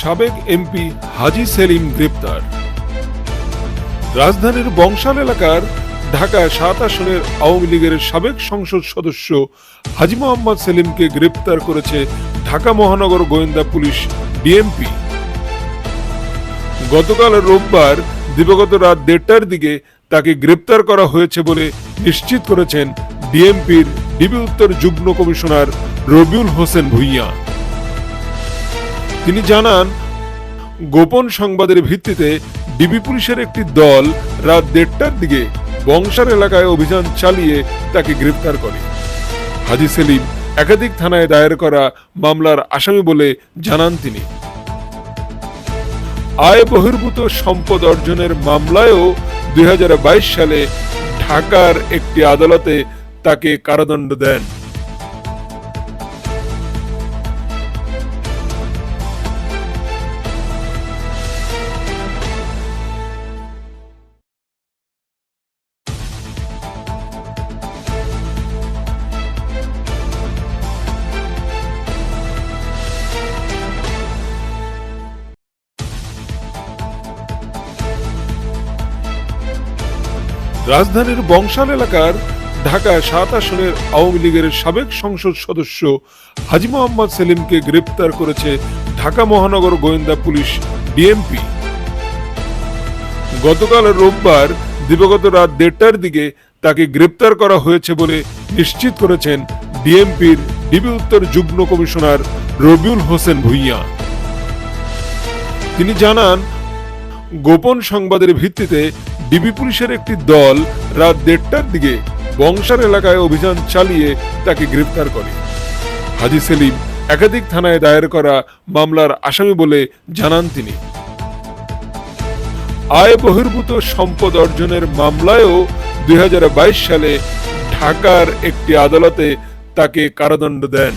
সাবেক এমপি হাজি সেলিম গ্রেপ্তার। রাজধানীর বংশাল এলাকার ঢাকা সাত আসনের আওয়ামী লীগের সাবেক সংসদ সদস্য হাজি মোহাম্মদ সেলিমকে গ্রেপ্তার করেছে ঢাকা মহানগর গোয়েন্দা পুলিশ ডিএমপি। গতকাল রোববার দিবাগত রাত দেড়টার দিকে তাকে গ্রেপ্তার করা হয়েছে বলে নিশ্চিত করেছেন ডিএমপির ডিবি উত্তর যুগ্ম কমিশনার রবিউল হোসেন ভুইয়া। তিনি জানান, গোপন সংবাদের ভিত্তিতে ডিবি পুলিশের একটি দল রাত দেড়টার দিকে বংশার এলাকায় অভিযান চালিয়ে তাকে গ্রেপ্তার করে। হাজি সেলিম একাধিক থানায় দায়ের করা মামলার আসামি বলে জানান তিনি। আয় বহির্ভূত সম্পদ অর্জনের মামলায়ও দুই হাজার বাইশ সালে ঢাকার একটি আদালতে তাকে কারাদণ্ড দেন। রাজধানীর বংশাল এলাকার ঢাকা সাত আসনের আওয়ামী লীগের সাবেক সংসদ সদস্য হাজি মোহাম্মদ সেলিমকে গ্রেপ্তার করেছে ঢাকা মহানগর গোয়েন্দা পুলিশ ডিএমপি। গতকাল রোববার, দিবাগত রাত দেড়টার দিকে তাকে গ্রেপ্তার করা হয়েছে বলে নিশ্চিত করেছেন ডিএমপির ডিবি উত্তর যুগ্ম কমিশনার রবিউল হোসেন ভুইয়া। তিনি জানান, গোপন সংবাদের ভিত্তিতে ডিবি পুলিশের একটি দল রাত দেড়টার দিকে বংশার এলাকায় অভিযান চালিয়ে তাকে গ্রেপ্তার করে। হাজি সেলিম একাধিক থানায় দায়ের করা মামলার আসামি বলে জানান তিনি। আয় বহির্ভূত সম্পদ অর্জনের মামলায়ও দুই হাজার বাইশ সালে ঢাকার একটি আদালতে তাকে কারাদণ্ড দেন।